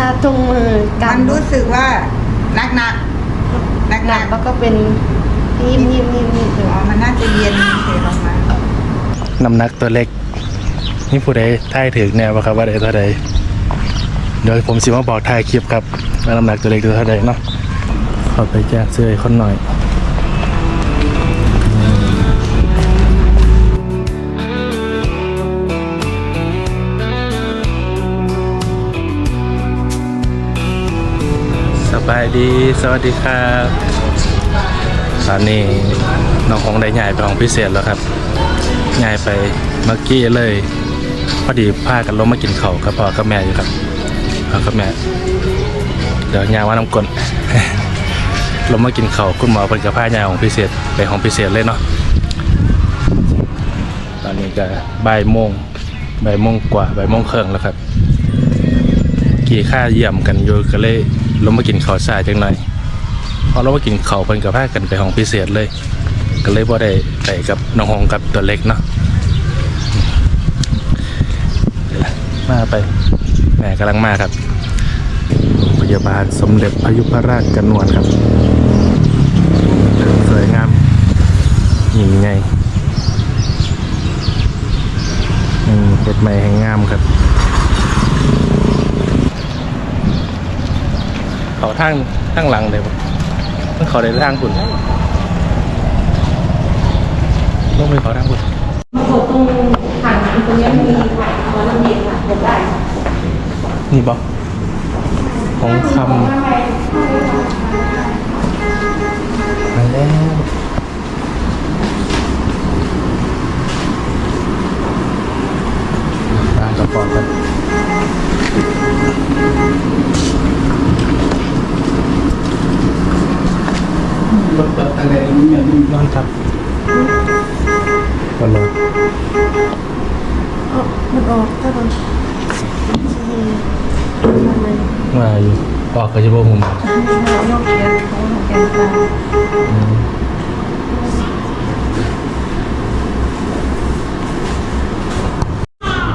าตรงมือมักันรู้สึกว่าหนักหนักหนักหหนันักกแล้วก็เป็นนิ่มนิ่มนิ่มนิ่มอ๋อมันน่าจะเย็นเฉยออกมาน้ำหนักตัวเล็ก นี่ผู้ใดทายถึงแนวว่าครับว่าใดเท่าใดเดี๋ยวผมสิมาบอกทายคลิปครับว่าน้ำหนักตัวเล็กตัวเท่าใดเนาะขอไปแจ้งซื้อให้คนหน่อย บายดี สวัสดีครับ ตอนนี้น้องคงได้ย้ายไปห้องพิเศษแล้วครับย้ายไปเมื่อกี้เลย พอดีพากันลงมากินเข้ากับพ่อกับแม่อยู่ครับพ่อกับแม่ เดี๋ยวยาว่าน้ำกลนลงมากินเข้าคุณหมอเป็นกับพายาของพิเศษไปห้องพิเศษเลยเนาะ ตอนนี้ก็บ่ายโมงบ่ายโมงกว่าบ่ายโมงครึ่งแล้วครับกี่ค่าเยี่ยมกันอยู่ก็เลย ลงมากินข้าวสายจังหน่อยพอเรามากินข้าวเพิ่นกับพากันไปห้องพิเศษเลย ก็เลยบ่ได้ไปกับน้องหงกับตัวเล็กเนาะมาไปแม่กำลังมาครับโรงพยาบาลสมเด็จพยุพราชกนวนครับสวยงามยิ่งใหญ่อืมเด็ดใหม่แห่งงามครับ เขาทางทางหลังเลยบ่มันเขาได้ทางคุณต้องไปเขาทางคุณตรงถังน้ำตรงนี้มีถ่ายมาน้ำเย็นค่ะเดี๋ยวได้นี่บอกของคำมาแล้วตามกระป๋องกันน อนทับก็ลงอ๋อมันออกถ้ามันทำไมมาอยู่ออกกระชิบหุ่มเราโยกแขนเขาโยกแขนตา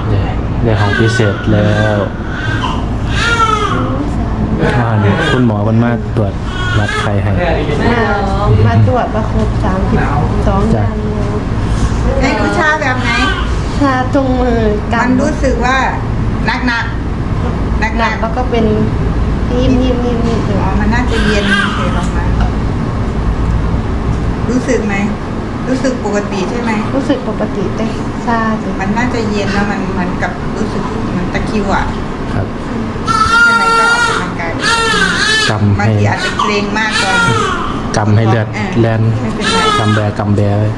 เนี่ยได้ของพิเศษแล้วว่าเนี่ยคุณหมอมันมาตรวจ รัดไข้ให้มาตรวจประครบสามสิบสองจ้ะวันแล้วให้รู้ชาแบบไหน ชาตรงมือกัมันนรู้สึกว่าหนักหนักหนักหหนันักกแล้วก็เป็นนิ่มนิ่มนิ่มนิ่มอ๋อมันน่าจะเย็นเฉยออกมารู้สึกไหมรู้สึกปกติใช่ไหมรู้สึกปกติแต่ชาสิมันน่าจะเย็นแล้วมันเหมือนกับรู้สึกเหมือนตะคริวอะครับใช่ไหมก็ออกกำลังกาย กำบางให้ทีอาจจะเกรงมากตอนกำให้เลือดเออแลนไม่เป็นไรกำแบกำแบไว้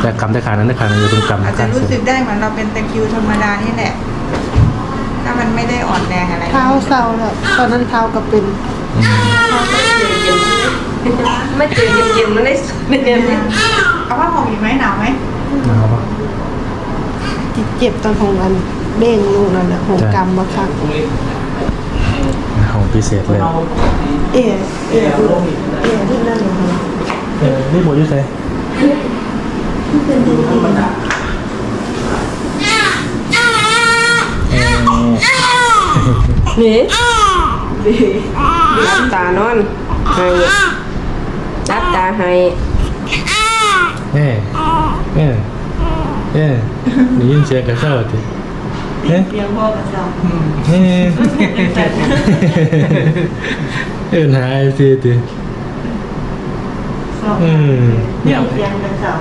แต่กำได้ขานั้นได้ขานั้นอยู่ตรงกำอาจจะข้างรู้สุสึดกได้เหมือนเราเป็นตะคริวธรรมดานี่แหละ ถ้ามันไม่ได้อ่อนแรงอะไรเท้าเศร้าแล้วตอนนั้นเท้าก็เป็นอืมไม่เจอเย็นๆมันได้สุดเนี่ยเอาผ้าห่มอีกไหมหนาวไหมหนาวปะเจ็บตอนของมันเด้งลูกนั่นแหละหงกรรมมาครั้งของ พิเศษเลย เอเอ๋ดูเอที่นั่นเลยค่ะเออนี่หมดยุ่ใส่นี่ดีรับตานอนให้รับตาให้เอ้เอ้เอ้ได้ยินเสียงกระเซ้าติ เอ้เพียงพ่อกระเซาเอ้เอินหาไอ้สิติอืมเพียงเพียงกระเซา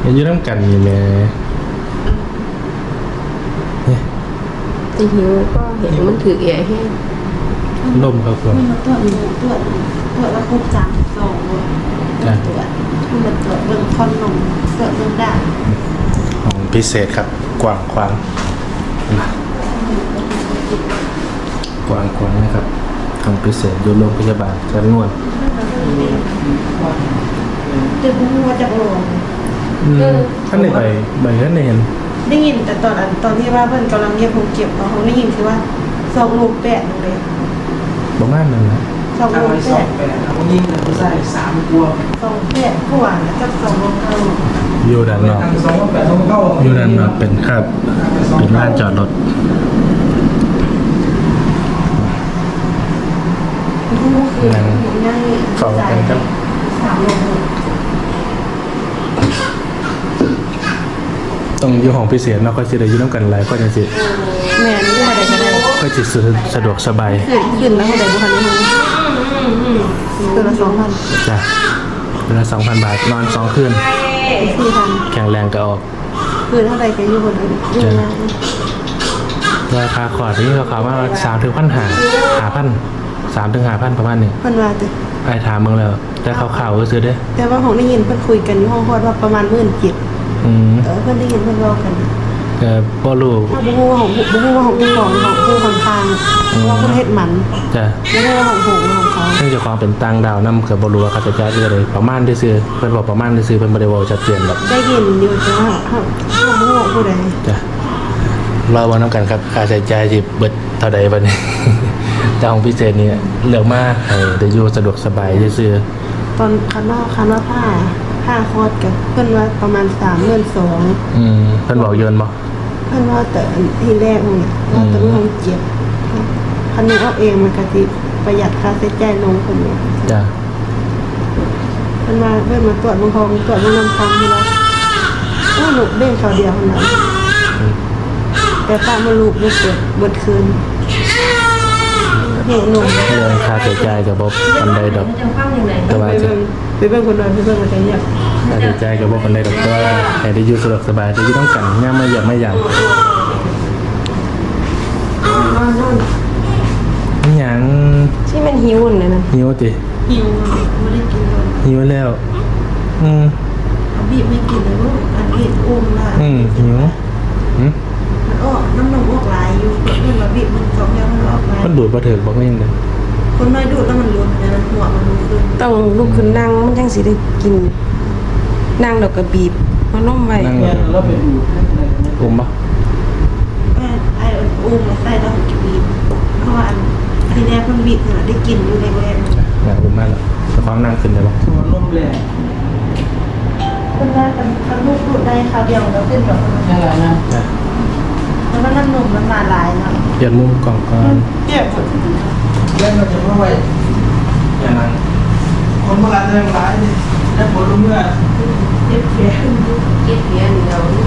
เห็นอยู่น้ำกันนี่แหม่เนี่ยที่หิวก็เห็นมันถือเอ๋ให้ลมครับผมตรวจตรวจตรวจแล้วครบสามสองวันจ้ะ ตรวจมันตรวจเรื่องคอนนมตรวจเรื่องด่างของพิเศษครับ กว้างขวาง นะกว้างขวางนะครับของพิเศษอยู่โรงพยาบาลจันนวลตึกหัวจากโรงอืมท่านไหนไปใบท่านไหนเห็นได้ยินแต่ตอนอันตอนที่ว่าเพื่อนกำลังเย็บผมเก็บเขาได้ยินคือว่าสองลูกแปดเลยประมาณนั้นนะสองทางลูกไปสแปองดไปนะครับวันนี้เราใส่สามตัวสองแปดกว่าแล้วก็สองลูกเก้าอยู่ด้านนอกทางสองแปดสองเก้าอยู่ด้านนอกเป็นครับ เป็บ้านจอดรถนั่งสองกันครับต้องอยู่ห้องพิเศษเนาะก็จะได้ยู่น้องกันหลายก็จะจิตแม่นี่ก็ได้ก็ได้ก็จิตสะดวกสบายขึ้นแล้วก็ได้บุคคลนี้คืนละสองพันจ้ะคืนละสองพันบาทนอนสองคืนแข็งแรงก็ออก คือเท่าใดก็อยู่บนอื่นอยู่นะราคาคอร์ดนี่ราคาว่า3ถึง1,500 5,000 3ถึง5,000ประมาณนี้เพิ่นว่าแต่ไอ้ถามมึงแล้ว แต่ข่าวๆก็ซื้อเด้อแต่ว่าของได้ยินเพิ่นคุยกันอยู่ห้องคอดว่าประมาณหมื่นเจ็ดอืมเออเพิ่นได้ยินเพิ่นเว้ากันก็บ่รู้ถ้าบ่ฮู้ว่าของบ่ฮู้ว่าของผู้ของของผู้ค่อนข้างเพราะว่าเพิ่นเฮ็ดหมันจ้ะบ่ฮู้ว่าของผู้ของ เขาซึ่งเจะความเป็นต่างดาวนำก็บ่รู้ว่าเขาจะจ่ายเท่าใดประมาณซื่อๆเพิ่นบอกประมาณซื่อๆเพิ่นบ่ได้เว้าชัดเจนดอกได้ยินอยู่แต่ว่าเฮาเฮาบ่ฮู้ว่าผู้ใดจ้ะรอวันน้ำกันครับค่าใช้จ่ายที่เบิดเท่าใดบัดนี้ แต่ของพิเศษนี่เลือกมาให้ได้อยู่สะดวกสบายซื่อตอนคันว่าคันว่าผ้าผ้าคอดกับเพิ่นว่าประมาณ32,000ๆอืมเพิ่นบอกโยนบ่ เพิ่นว่าแต่อันที่แรกเนี่ยว่าแต้องลงเจ็บคันนี้เอาเองมันก็สิ ประหยัดค่าใช้จ่ายลงคนเนี่ยจ้ะเพิ่นมาเพิ่นมาตรวจบางคองตรวจบางน้ำคำที่ว่าโอ้ลูกเด้งเขาเดียวเท่านั้นแต่ป้ามาลูกบ่เกิดบนคืนเห็นหนุ่มเรื่องค่าใช้จ่ายก็บ่ปานใดดอกแต่ว่าไปจะเบิ่งไปเบิ่งคนน้อยไปเบิ่งคนเงียบค่าใช้จ่ายก็บ่ปานใดดอกแต่ว่าให้ได้อยู่สะดวกสบายได้อยู่ต้องกันยามมาอยากไม่อยากนอนนอนอิหยังที่มัน หิวน่ะนะหิวติหิวไม่ได้กินเลยหิวแล้ว อืมเอาบีบไม่กินเลยลูกอันนี้อุ้มละอืมหิวหืมมันออกน้ำนมออกหลายอยู่เพื่อนมาบีบมันสองอย่างมันออกหลายมันดูดบ่ถึกบ่ก็ยังไดคนน้อยดูดแล้วมันรุนนะมันหัวมันรุนขึ้นต้องลุกขึ้นนั่งมันจังสิได้กิน นั่งดอกกระบีบมันนมไว้นั่งเนี่ยเราไปดูนั่นนั่นนั่นอุ้มบ่ไอ้ไอ้อุ้มมาใส่แล้วมันจะบีบเพราะว่าอัน ทีแรกมันบีบเนี่ยได้กินอยู่ในแรกอยากอุ้มมาแล้วจะความนั่งขึ้นได้บ่ส่วนลมแรงคนแรกกันกันลูกดูดได้คราวเดียวแล้วขึ้นแบบยังไงนะจ้ะแล้วก็น้ำนมมันมาหลายเนาะเปลี่ยนมุมกล่องก่อนเจ็บปวดแล้วเราจะมาไว้อย่านั่งคนโบราณเรื่องร้ายนี่แล้วผลเมื่อเจ็บเสียขึ้นเก็บเบียนี่เราดู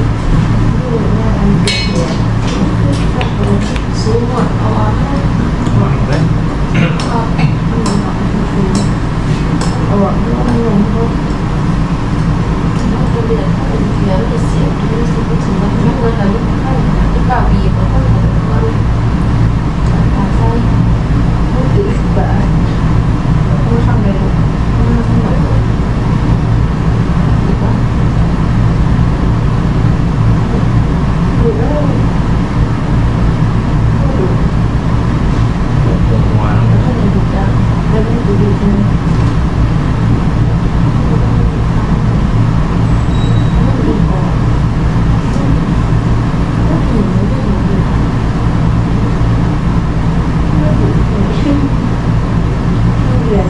เนี่ยอันเจ็บเสียสูงหมดเอาออกให้หวังเลยเอาออกแล้วมัน ลงเขา ต้องทำเลยลูกต้องทำเลยดูแล้ว ปวดหัว ถ้าเดินดูจ้าแล้วไม่ดูดีใช่ไหมเหรียญ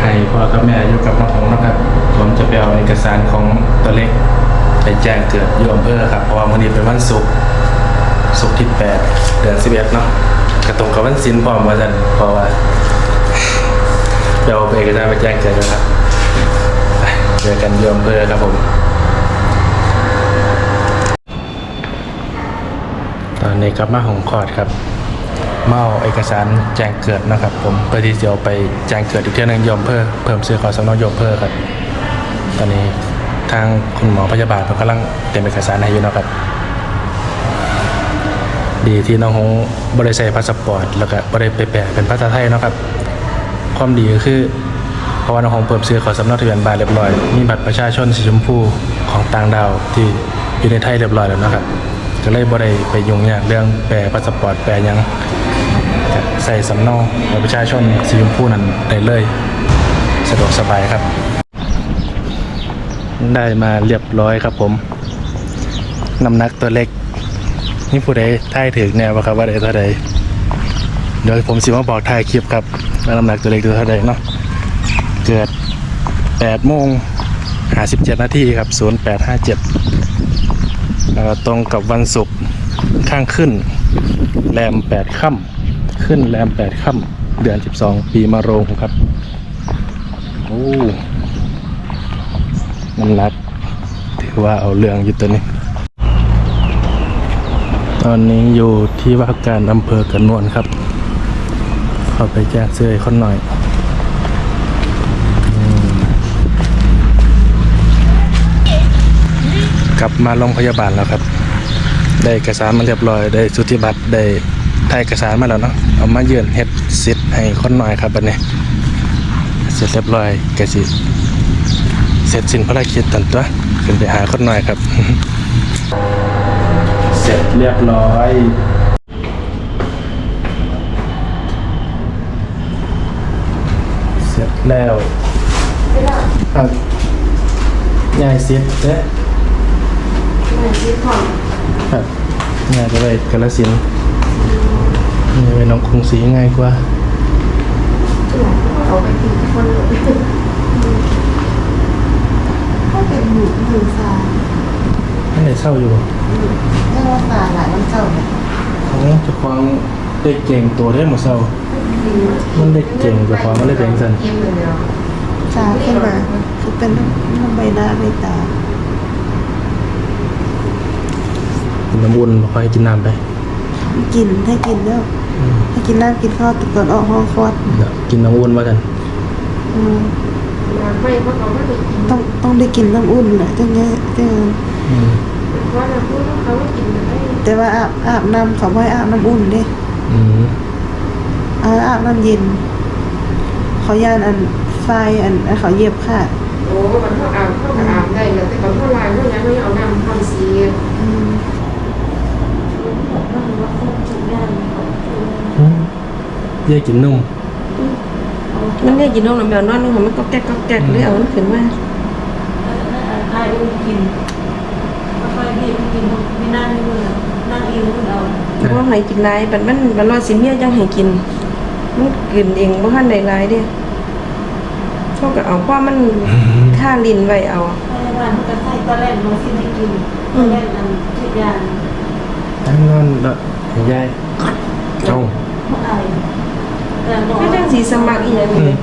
ให้ พ่อกับแม่อยู่กับน้องของนะครับ ผมจะไปเอาเอกสารของตัวเล็ก ไปแจ้งเกิดอยู่อำเภอครับเพราะว่ามื้อนี้เป็นวันศุกร์ศุกร์ที่ 8 เดือน11เนาะกระตรงกับวันศิลพร้อมว่าซั่นเพราะว่าไปเอาเอกสารไปแจ้งเกิดนะครับไปเจอกันอยู่อำเภอครับผมตอนนี้กลับมาของคอร์ดครับ เอาเอกสารแจ้งเกิดนะครับ ผมเพื่อที่จะเอาไปแจ้งเกิดอีกเที่ยวหนึงยอมเพิ่มเพิ่มซื้อขอสำเนายอมเพิ่มครับ ตอนนี้ทางคุณหมอพยาบาลเขากำลังเตรียมเอกสารให้อยู่นะครับ ดีที่น้องฮงบริใส่พาสปอร์ตแล้วก็บริไปแปลเป็นภาษาไทยนะครับ ความดีก็คือเพราะว่าน้องฮงเปิดซื้อขอสำเนาทะเบียนบ้านเรียบร้อยมีบัตรประชาชนสีชมพูของต่างดาวที่อยู่ในไทยเรียบร้อยแล้วนะครับก็เลยบ่ได้ไปยุ่งยากเรื่องแปลพาสปอร์ตแปลยัง ใส่สำเนาบัตรประชาชนสีชมพูนั้นได้เลย สะดวกสบายครับ ได้มาเรียบร้อยครับผม น้ำหนักตัวเล็ก นี่ผู้ใดท่ายถึงแนวว่าครับว่าได้เท่าใดเดี๋ยวผมสิมาบอกถ่ายคลิปครับว่าน้ำหนักตัวเล็กตัวเท่าใดเนาะเกิด8โมง57นาทีครับ 0857แล้วก็ตรงกับวันศุกร์ข้างขึ้น แรม 8 ค่ำ ขึ้นแรม8ค่ำเดือน12ปีมะโรงครับ โอ้มันรักถือว่าเอาเรื่องอยู่ตัวนี้ ตอนนี้อยู่ที่ว่าการอำเภอกระนวนครับ เข้าไปแจ้งเสื้อคนหน่อยอกลับมาโรงพยาบาลแล้วครับ ได้เอกสารมาเรียบร้อย ได้สุทธิบัตรได้ ได้เอกสารมาแล้วเนาะเอามายื่นเฮ็ดสิทธิ์ให้คนหน่อยครับบัดนี้เสร็จเรียบร้อยกสิเสร็จสิ้นภารกิจตันตัวขึ้นไปหาคนหน่อยครับ เสร็จเรียบร้อยเสร็จแล้วครับยายเสร็จเด้ครับยายจะไปกาลสินธุ์ยาย ไปหน้องกรุงศรีง่ายกว่าเอาไปกินคนเลยก็เป็นหมูหมูสาท่านไหนเศร้าอยู่บ่เรียกว่าสาหลายน้ำเจ้าเนี่ยเขาจะควางเด็กเก่งตัวได้หมดเศร้า มันเด็กเก่งจะควางมันเลยเป็นสันสาขึ้นมาคือเป็นน้ำใบหน้าใบตาน้ำอุ่นพอให้กินน้ำไป กินให้กินแล้ว กินน้ำกินข้าวก่อนออกห้องคลอดเดี๋ยวกินน้ำอุ่นว่ากันอืมต้องต้องได้กินน้ำอุ่นแหละจังเงี้ยจังอืมแต่ว่าอาบอาบน้ำเขาไม่ให้อาบน้ำอุ่นเด้อืมอาอาบน้ำเย็น เขาย่านอันไฟอันอันเขาเหยียบค่ะโอ้มันเขาอาบเขาก็อาบได้แล้วแต่เขาเท่าไรเขายังไม่เอาน้ำทำสีอืม อืม เย่กินนุ่มมันเนี่ยกินนมน้ำแมวนอนนึงมันก็แก๊กก็แก๊กเลยเอามันขึ้นมาไอ้อุ้มกินค่อยๆรีบกินไม่นั่งไม่เบื่อนั่งเองคุณเอาเพราะให้กินหลายบัดมันบัดรอสิเมียจังให้กินมันกินเองบ่ทันได้หลายเด้เขาก็เอาเพราะมันค่าลิ้นไว้เอาพยาบาลเขาจะใส่ตะแล่นมาสิให้กินตะแล่นอันทุกอย่างตั้งนอนแล้วให้ยายเอา เขาไอแต่หมอ ก็จังสิสมัครอีหยังหนี่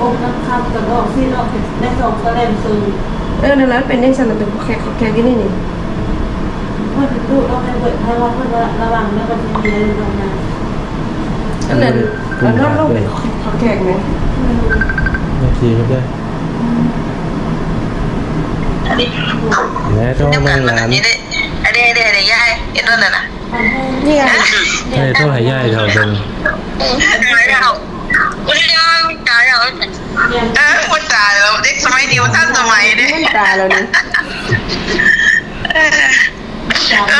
องค์น้ำคำกับดอกที่ดอกได้สองแล่นคือเออนั่นแหละเป็นจังซั่นเป็นแขกแขกอยู่นี่นี่เมื่อดูต้องให้เบิดให้ว่าเพื่อระวังแล้วก็จะมีอะไรลงมาอันนั้นอันนั้นลงเป็นแขกไหมนาทีก็ได้อันนี้แล้วต้องเบิ่งหลานอันนี้อันนี้อันนี้ยายเอ็นนั่นน่ะนี่ไงให้โทษให้ยายเขาเบิ่ง ไม่เอาอุ้ยยังตายแล้วเออคนตายแล้วเด็กสมัยนี้ว่าท่านสมัยเด็กมันตาแล้วนี่เอ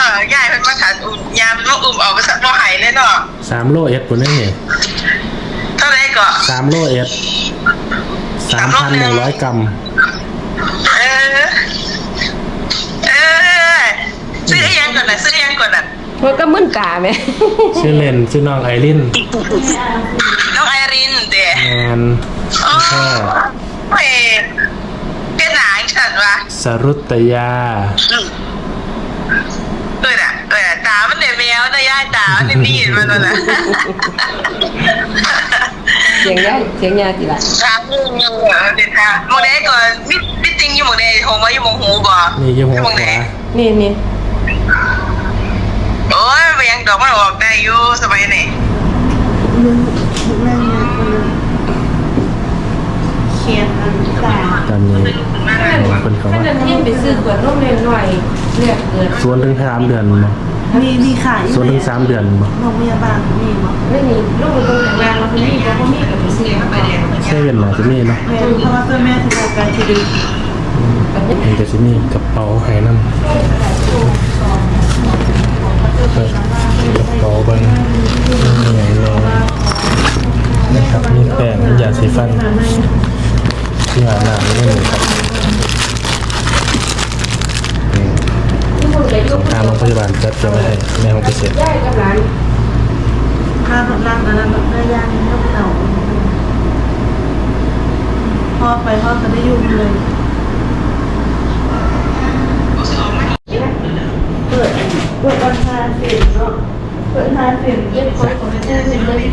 อยายเป็นมาถานอุ่นยามเป็นว่าอุ่มออกมาสักว่าหายเลยเนาะสามโลเอ็ดคนนี้นี่เท่าไรก็สามโลเอ็ดสามพันหนึ่งร้อยกรัมเออ เออซื้อยังก่อนนะซื้อยังก่อนนะ มันก็มึนตาไหมชื่อเล่นชื่อน้องไอรินน้องไอรินเด้งานอ๋อแค่เฮ้ยเป็นหนังฉันวะสรุตยาเออน่ะเออน่ะตามันเนี่ยแมวนะย่าตามันเนี่ยมีดมันนั่นน่ะเสียงยายเสียงยายกี่ละถามมึงยังเหรอเด็ดค่ะมองได้ก่อนมิมิติงอยู่มองได้โฮมาอยู่มองหูบ่นี่ยี่ห้อมองขได้วานี่นี่ โอ้ยไปยังดอกมันออกได้อยู่สบายนี่มึงแม่เนี่ยคนนึงเขียนอันตาตอนนี้คนเขาถ้าว่าเดินเที่ยงไปซื้อขวดนมเล็กหน่อยเลือกเกิดสวนถึงสามเดือนบ่มีมีขายสวนถึงสามเดือนบ่โรงพยาบาลมีมั้งไม่มีลูกตรงแรงเราคนนี้ก็มีกับไปซื้อไปเรียนเซเว่นน่ะจะมีเนาะแม่เพราะว่าเพื่อนแม่ถึงอาการที่ดีมันจะมีกระเป๋าให้น้ำเปิดก ระเป๋าเบังมีอย่างไรนะครับมีแป้งมียาสีฟัน ที่หาหน้าไม่ได้หนึ่งครับอืมของทางโรงพยาบาลจัดเตรียมไว้ให้ในห้องพิเศษยายกับหลานข้าวร้านนั้นเนื้อย่างข้าวเต่าอไปพ่อก็ได้ยุ่งเลยเปิดเปิดราคาเสียเนาะ เปิดราคาเสียเรียกคนของแม่เป็นเลย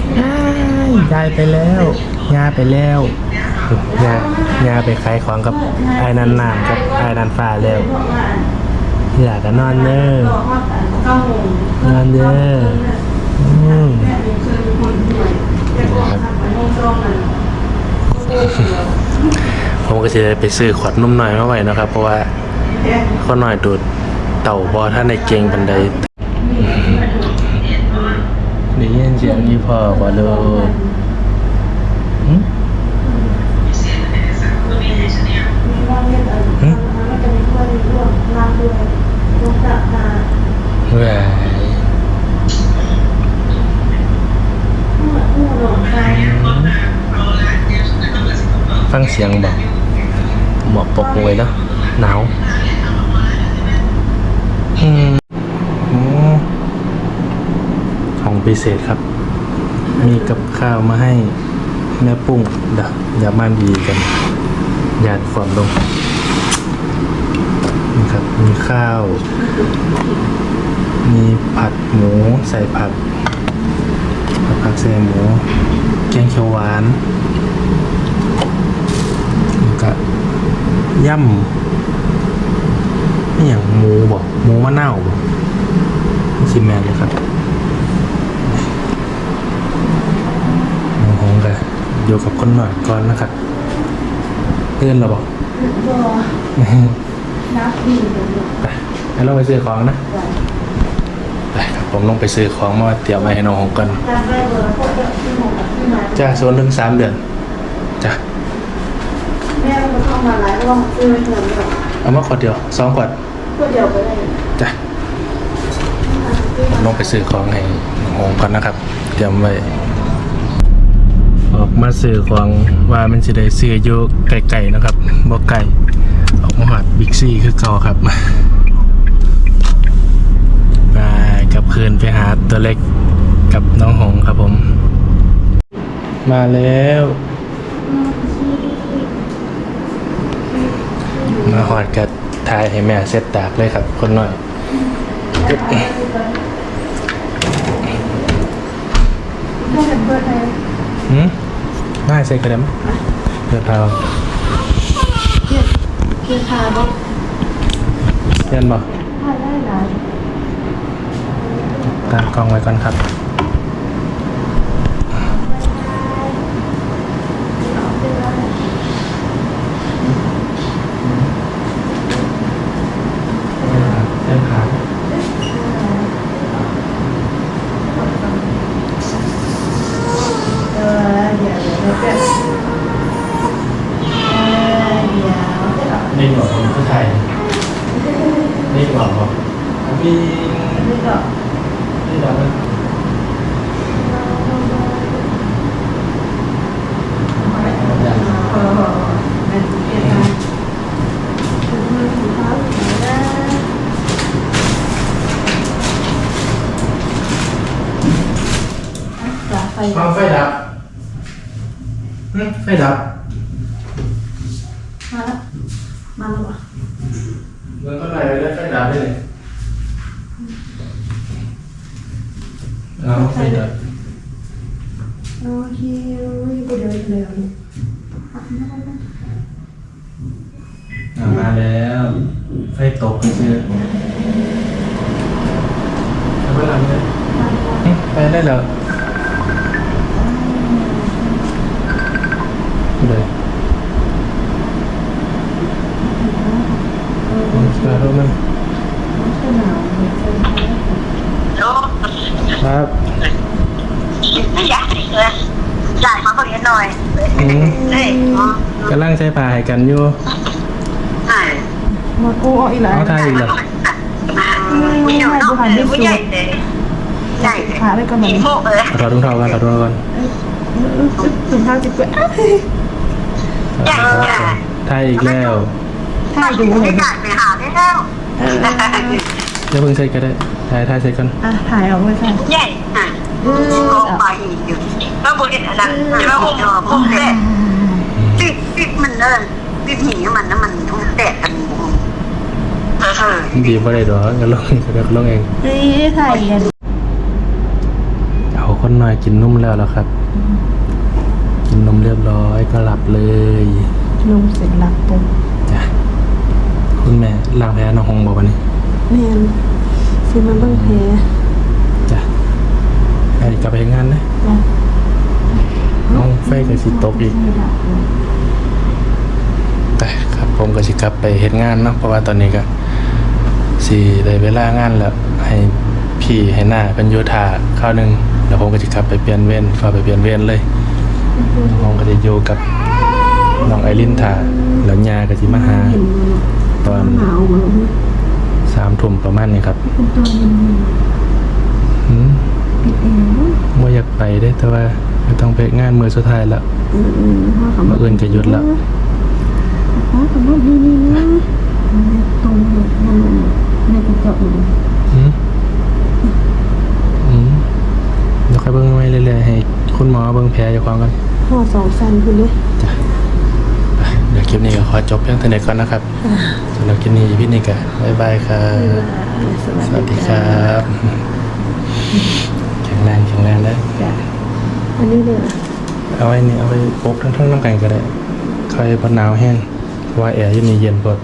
ยายไปแล้วยาไปแล้วยายาไปขายของกับไอ้นันน้ำกับไอ้นันฟ้าแล้วอยากจะนอนเด้อเก้าโมงนอนเด้ออืมแม่มีเคยมีคนหน่วยแต่ก็ทำไปห้องซ้อมมันผมก็จะไปซื้อขวดนุ่มหน่อยมาไว้นะครับ เพราะว่าข้อหน่อยดูดเต่าบอถ้าในเกงบันไดนี่ยินเสียงนี่พอบอเลยหึมีว่าเล่นอะไรมันจะมีข้อดีร่วมน้ำด้วยลูกตาตาแหวผู้ผู้หลงใจฟังเสียงบอกหมอกปกไว้เนาะหนาวอืมโอ้ของพิเศษครับ มีกับข้าวมาให้แม่ปุ้งดี๋ยวอย่ามาดีกันหยาดฝนลงนี่ครับมีข้าว มีผัดหมูใส่ผักผัดผักใส่หมูแกงเขียวหวานแล้วก็ย่ำนี่อย่างหมูบอกหมูมะนาวบอกชิมแมนเลยครับหมูหงกัน อยู่กับคนหน่อยก่อนนะครับเพื่อนเราบอกก็นับดีเลยไปให้เราไปซื้อของนะไปครับผมลงไปซื้อของมาเตรียมไว้ให้น้องหงกันจำได้เบอร์พวกที่หงกับที่มาจ้าโซนถึงสามเดือนจ้ะแม่ก็เข้ามาหลายรอบซื้อเงินแบบเอามาขวดเดียวสองขวดก็เดียวไปได้จ้ะผมลงไปซื้อของให้น้องหงก่อนนะครับ เตรียมไว้ออก มาซื้อของว่ามันจะได้ซื้ออยู่ไกลๆนะครับบ่ไกลออกมาหาดบิ๊กซี่คือเก่าครับไปกับเพื่อนไปหาตัวเล็กกับน้องหงครับผม มาแล้วมาหอดกับทายให้แม่เซ็ตตากเลยครับ คนหน่อยอืม ง่ายใส่กระเด็มเดือดพาวคือทาบ้างเย็นบ่ทาได้หลายตั้งกล้องไว้ก่อนครับ เส้นขา เออเดี๋ยวเดี๋ยวเดี๋ยวเออเดี๋ยว นี่หนวดของผู้ชายนี่หนวดของพี่นี่ก็นี่หนวดมันเออเป็นเกียรติคือมือถือเท้านะจ่าไฟเอาไฟดับหึไฟดับ มาแล้วมาแล้ววะ เมืองก็ไหนไปแล้วไฟดับไปเลยเอาไฟดับ โอเคโอ้ยกูเดินเร็วนี่อะมาแล้วไฟตกก็คือทำไมล่ะเนี่ยไปได้แล้วเลยมาแล้วมันโอ้ครับ ยายเลยยายมาคนนี้หน่อยอืมเฮ้ยกำลังใช้ผ้าให้กันอยู่ใช่มากูเอาอีหลาเอาทายอีกเหรอผู้ใหญ่ผู้ใหญ่เลยใหญ่ขาไปก่อนหน่อยพวกเลยถอดรองเท้ากันถอดรองเท้ากันถุงเท้าจิบเปื้อนใหญ่ใหญ่ทายอีกแล้วถ้าดูไม่เห็นใหญ่ไปหาได้แล้วอย่าเพิ่งใช้ก็ได้ทายทายใช้กันอะถ่ายออกไว้ค่ะใหญ่อะก็ไปอยู่ก็บริษัทนั้นแล้วผมพวกแรกติดติดมันเด้อพี่ผีมันน้ำมันทุ่งแตกกันเออดีบ่ได้ดอกก็ลงก็เดี๋ยวลงเองเฮ้ยถ่ายกันเอาคนหน่อยกินนุ่มแล้วแล้วครับ กินนมเรียบร้อยก็หลับเลยนมเสร็จหลับปุ๊บจ้ะคุณแม่ล้างแพ้น้องหงบอกวันนี้แม่ นสิมาเบิ่งแผลจ้ะไอ้กลับไปเฮ็ดงานนะน้องไฟกับสิตกอีกแต่ครับผมก็สิกลับไปเฮ็ดงานเนาะเพราะว่าตอนนี้ก็สิได้เวลางานแล้วให้พี่ให้หน้าเป็นโยธาข้าวหนึงแล้วผมก็สิกลับไปเปลี่ยนเวรฟ้าไปเปลี่ยนเวรเลยน้องก็จะอยู่กับน้องไอรินทาแล้วยาก็สิมาหาเห็นบ่ตอนหนาวบ่ สามทุ่มประมาณนี้ครับเป็นตัวเย็นหืมๆปิดแอร์บ่ว่าอยากไปได้แต่ว่าก็ต้องไปงานมือสุดท้ายแล้วอืมๆพ่อเขามื่ออื่นก็หยุดแล้วพ่อเขาบอกนี่ๆนะตรงมันในกระจกนี่หืมหืมเดี๋ยวค่อยเบิ่งไว้เรื่อยๆให้คุณหมอเบิ่งแผลอยู่ความกัน พ่อสองสันพุ่นเลยจ้ะไปเดี๋ยวคลิปนี้ก็ขอจบเพียงเท่านี้ก่อนนะครับ สำหรับคลิปนี้พี่นิกอะบ๊ายบายครับสวัสดีครับแข็งแรงแข็งแรงได้จ้ะอันนี้เลยเอาไว้นี่เอาไว้ปกทั้งทั้งน้ำกันก็ได้คอยพอหนาวแห้งเพราะว่าแอร์อยู่นี่เย็นปวด